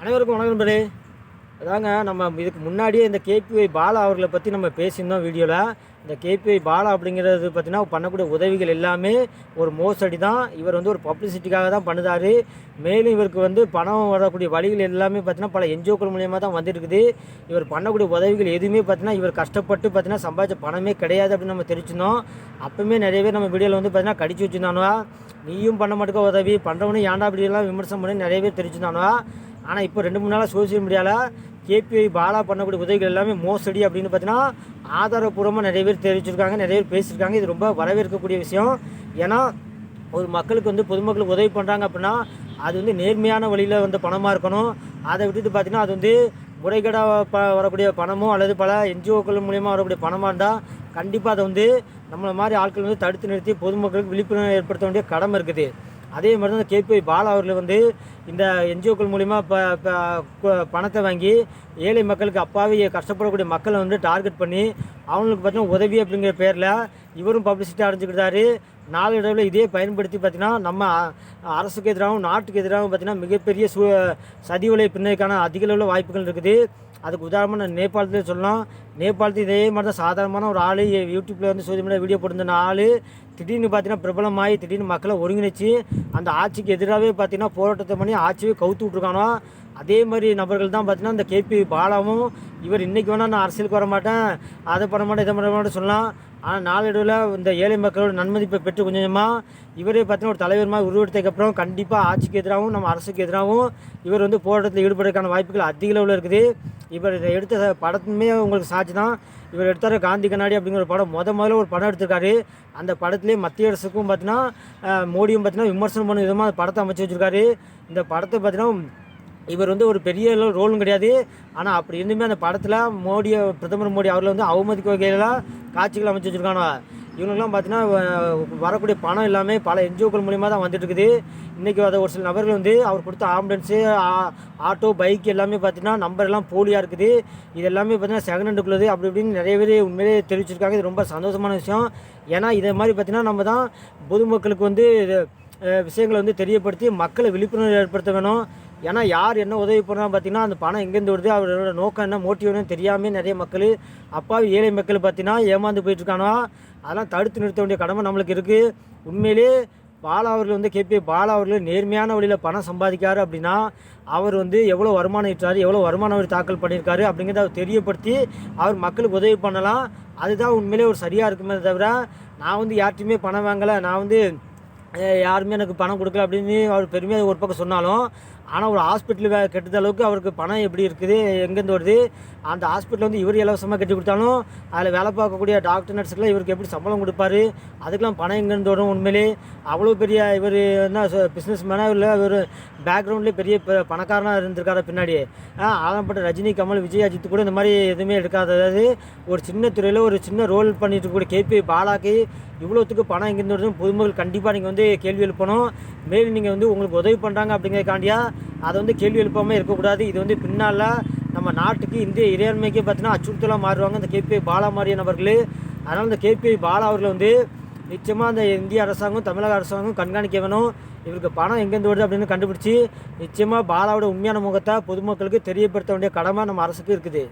அனைவருக்கும் வணக்கம் நண்பரே. அதாங்க நம்ம இதுக்கு முன்னாடியே இந்த கேபிஒய் பாலா அவர்களை பற்றி நம்ம பேசியிருந்தோம் வீடியோவில் இந்த கேபிஒய் பாலா அப்படிங்கிறது பார்த்தீங்கன்னா பண்ணக்கூடிய உதவிகள் எல்லாமே ஒரு மோசடி தான் இவர் வந்து ஒரு பப்ளிசிட்டிக்காக தான் பண்ணுதார். மேலும் இவருக்கு வந்து பணம் வரக்கூடிய வழிகள் எல்லாமே பார்த்திங்கன்னா பல என்ஜிஓக்கள் மூலியமாக தான் வந்துருக்குது. இவர் பண்ணக்கூடிய உதவிகள் எதுவுமே பார்த்தீங்கன்னா இவர் கஷ்டப்பட்டு பார்த்தீங்கன்னா சம்பாதிச்ச பணமே கிடையாது அப்படின்னு நம்ம தெரிஞ்சிருந்தோம் அப்போவுமே நிறைய பேர் நம்ம வீடியோவில் வந்து பார்த்திங்கன்னா கடிச்சு வச்சுருந்தானுவா. நீயும் பண்ண மாட்டேக்க உதவி பண்ணுறவனே ஏன்டா அப்படியெல்லாம் விமர்சனம் பண்ணி? நிறைய பேர் தெரிஞ்சிருந்தானுவா ஆனால் இப்போ ரெண்டு மூணு நாளாக சோசியல் மீடியாவில் கேபிஐ பாலா பண்ணக்கூடிய உதவிகள் எல்லாமே மோசடி அப்படின்னு பார்த்தீங்கன்னா ஆதாரப்பூர்வமாக நிறைய பேர் தெரிவிச்சிருக்காங்க நிறைய பேர் பேசியிருக்காங்க. இது ரொம்ப வரவேற்கக்கூடிய விஷயம். ஏன்னா ஒரு மக்களுக்கு வந்து பொதுமக்களுக்கு உதவி பண்ணுறாங்க அப்படின்னா அது வந்து நேர்மையான வழியில் வந்து பணமாக இருக்கணும். அதை விட்டுட்டு பார்த்தீங்கன்னா அது வந்து முறைகேடாக ப வரக்கூடிய பணமோ அல்லது பல என்ஜிஓக்கள் மூலியமாக வரக்கூடிய பணமாக இருந்தால் கண்டிப்பாக அதை வந்து நம்மளை மாதிரி ஆட்கள் வந்து தடுத்து நிறுத்தி பொதுமக்களுக்கு விழிப்புணர்வு ஏற்படுத்த வேண்டிய கடமை இருக்குது. அதே மாதிரி தான் கேபிஐ பாலா அவர்கள் வந்து இந்த என்ஜிஓக்கள் மூலிமா இப்போ பணத்தை வாங்கி ஏழை மக்களுக்கு அப்பாவி கஷ்டப்படக்கூடிய மக்களை வந்து டார்கெட் பண்ணி அவங்களுக்கு பார்த்தீங்கன்னா உதவி அப்படிங்கிற பேரில் இவரும் பப்ளிசிட்டி அடைஞ்சிக்கிட்டாரு. நாளடைவில் இதே பயன்படுத்தி பார்த்தீங்கன்னா நம்ம அரசுக்கு எதிராகவும் நாட்டுக்கு எதிராகவும் பார்த்தீங்கன்னா மிகப்பெரிய சு சதி உலை பின்னதுக்கான அதிக அளவில் வாய்ப்புகள் இருக்குது. அதுக்கு உதாரணமாக நான் நேபாளத்திலே சொல்லலாம். நேபாளத்தில் இதே மாதிரி தான் சாதாரணமான ஒரு ஆள் யூடியூப்பில் வந்து சோசியல் மீடியா வீடியோ போட்டிருந்த ஆள் திடீர்னு பார்த்தீங்கன்னா பிரபலமாகி திடீர்னு மக்களை ஒருங்கிணைச்சு அந்த ஆட்சிக்கு எதிராகவே பார்த்தீங்கன்னா போராட்டத்தை பண்ணி ஆட்சியை கவுத்து விட்ருக்கானோ அதே மாதிரி நபர்கள் தான் பார்த்தீங்கன்னா இந்த கேபி பாலாவும் இவர் இன்றைக்கி வேணால் நான் அரசியலுக்கு வர மாட்டேன் அதை பண்ண மாட்டேன் இதை பண்ண மாட்டேன் சொல்லலாம் ஆனால் நாளடைவில் இந்த ஏழை மக்களோட நன்மதிப்பை பெற்று கொஞ்சம் கொஞ்சமாக இவரே பார்த்தீங்கன்னா ஒரு தலைவர் மாதிரி உருவெடுத்ததுக்கப்புறம் கண்டிப்பாக ஆட்சிக்கு எதிராகவும் நம்ம அரசுக்கு எதிராகவும் இவர் வந்து போராட்டத்தில் ஈடுபடுறதுக்கான வாய்ப்புகள் அதிக அளவில் இருக்குது. இவர் இதை எடுத்த படத்துமே உங்களுக்கு சாட்சி தான். இவர் எடுத்தார் காந்தி கண்ணாடி அப்படிங்கிற ஒரு படம். முத முதல்ல ஒரு படம் எடுத்திருக்காரு. அந்த படத்திலே மத்திய அரசுக்கும் பார்த்தீங்கன்னா மோடியும் பார்த்தீங்கன்னா விமர்சனம் பண்ண விதமாக அந்த படத்தை அமைச்சு வச்சுருக்காரு. இந்த படத்தை பார்த்தீங்கன்னா இவர் வந்து ஒரு பெரிய ரோலும் கிடையாது. ஆனால் அப்படி இருந்துமே அந்த படத்தில் மோடியை பிரதமர் மோடி அவரில் வந்து அவமதிக்க வகையிலாம் காட்சிகள் அமைச்சு வச்சுருக்கானோ இவங்களுக்குலாம் பார்த்தீங்கன்னா வரக்கூடிய பணம் எல்லாமே பல என்ஜிஓக்கள் மூலியமாக தான் வந்துட்டு இருக்குது. இன்றைக்கி அதை ஒரு சில நபர்கள் வந்து அவர் கொடுத்த ஆம்புலன்ஸு ஆட்டோ பைக் எல்லாமே பார்த்தீங்கன்னா நம்பர் எல்லாம் போலியாக இருக்குது. இது எல்லாமே பார்த்தீங்கன்னா செகண்ட் ஹேண்டுக்குள்ளது அப்படி இப்படின்னு நிறைய பேர் உண்மையிலேயே தெரிவிச்சிருக்காங்க. இது ரொம்ப சந்தோஷமான விஷயம். ஏன்னா இதை மாதிரி பார்த்தீங்கன்னா நம்ம தான் பொதுமக்களுக்கு வந்து விஷயங்களை வந்து தெரியப்படுத்தி மக்களை விழிப்புணர்வு ஏற்படுத்த வேணும். ஏன்னா யார் என்ன உதவி பண்ணுறாங்க பார்த்தீங்கன்னா அந்த பணம் எங்கேருந்து வருது அவரோட நோக்கம் என்ன மோட்டிவ் என்ன தெரியாமல் நிறைய மக்கள் அப்பாவி ஏழை மக்கள் பார்த்தீங்கன்னா ஏமாந்து போயிட்டுருக்கானோ அதெல்லாம் தடுத்து நிறுத்த வேண்டிய கடமை நம்மளுக்கு இருக்குது உண்மையிலே பாலா அவர்கள் வந்து கேபி பாலா அவர்கள் நேர்மையான வழியில் பணம் சம்பாதிக்காரு அப்படின்னா அவர் வந்து எவ்வளோ வருமானம் இட்டார் எவ்வளோ வருமானம் அவர் தாக்கல் பண்ணியிருக்காரு அப்படிங்கிறத அவர் தெரியப்படுத்தி அவர் மக்களுக்கு உதவி பண்ணலாம். அதுதான் உண்மையிலே ஒரு சரியாக இருக்குமே தவிர நான் வந்து யார்ட்டையுமே பணம் வாங்கலை நான் வந்து யாருமே எனக்கு பணம் கொடுக்கல அப்படின்னு அவர் பெருமையாக ஒரு பக்கம் சொன்னாலும் ஆனால் ஒரு ஹாஸ்பிட்டல் வே அளவுக்கு அவருக்கு பணம் எப்படி இருக்குது எங்கேருந்து வருது அந்த ஹாஸ்பிட்டல் வந்து இவர் இலவசமாக கட்டி கொடுத்தாலும் அதில் வேலை பார்க்கக்கூடிய டாக்டர் நர்ஸுக்கெலாம் இவருக்கு எப்படி சம்பளம் கொடுப்பாரு அதுக்கெலாம் பணம் எங்கேருந்து வரும் உண்மையிலே? அவ்வளோ பெரிய இவர் என்ன பிஸ்னஸ் மேனாக இல்லை இவர் பேக்ரவுண்ட்லேயே பெரிய ப- பணக்காரனாக இருந்திருக்காரு பின்னாடி. ஆழம்பட்ட ரஜினி கமல் விஜய் அஜித் கூட இந்த மாதிரி எதுவுமே எடுக்காதது அதாவது ஒரு சின்ன துறையில் ஒரு சின்ன ரோல் பண்ணிட்டு கூட கேபி பாலாக்கு இவ்வளோத்துக்கு பணம் எங்கேருந்து வருதுன்னு பொதுமக்கள் கண்டிப்பாக நீங்கள் வந்து கேள்வி எழுப்பணும். மேலும் நீங்கள் வந்து உங்களுக்கு உதவி பண்ணுறாங்க அப்படிங்கிறக்காண்டியா அதை வந்து கேள்வி எழுப்பாமல் இருக்கக்கூடாது. இது வந்து பின்னால் நம்ம நாட்டுக்கு இந்திய இறையாண்மைக்கே பார்த்தீங்கன்னா அச்சுறுத்தலாக மாறுவாங்க. இந்த கேபிஐ பாலா மாறிய நபர்கள். அதனால் இந்த கேபிஐ பாலா அவர்கள் வந்து நிச்சயமாக அந்த இந்திய அரசாங்கம் தமிழக அரசாங்கம் கண்காணிக்க வேணும். இவருக்கு பணம் எங்கேருந்து வருது அப்படின்னு கண்டுபிடிச்சி நிச்சயமாக பாலாவோட உண்மையான முகத்தை பொதுமக்களுக்கு தெரியப்படுத்த வேண்டிய கடமை நம்ம அரசுக்கு இருக்குது.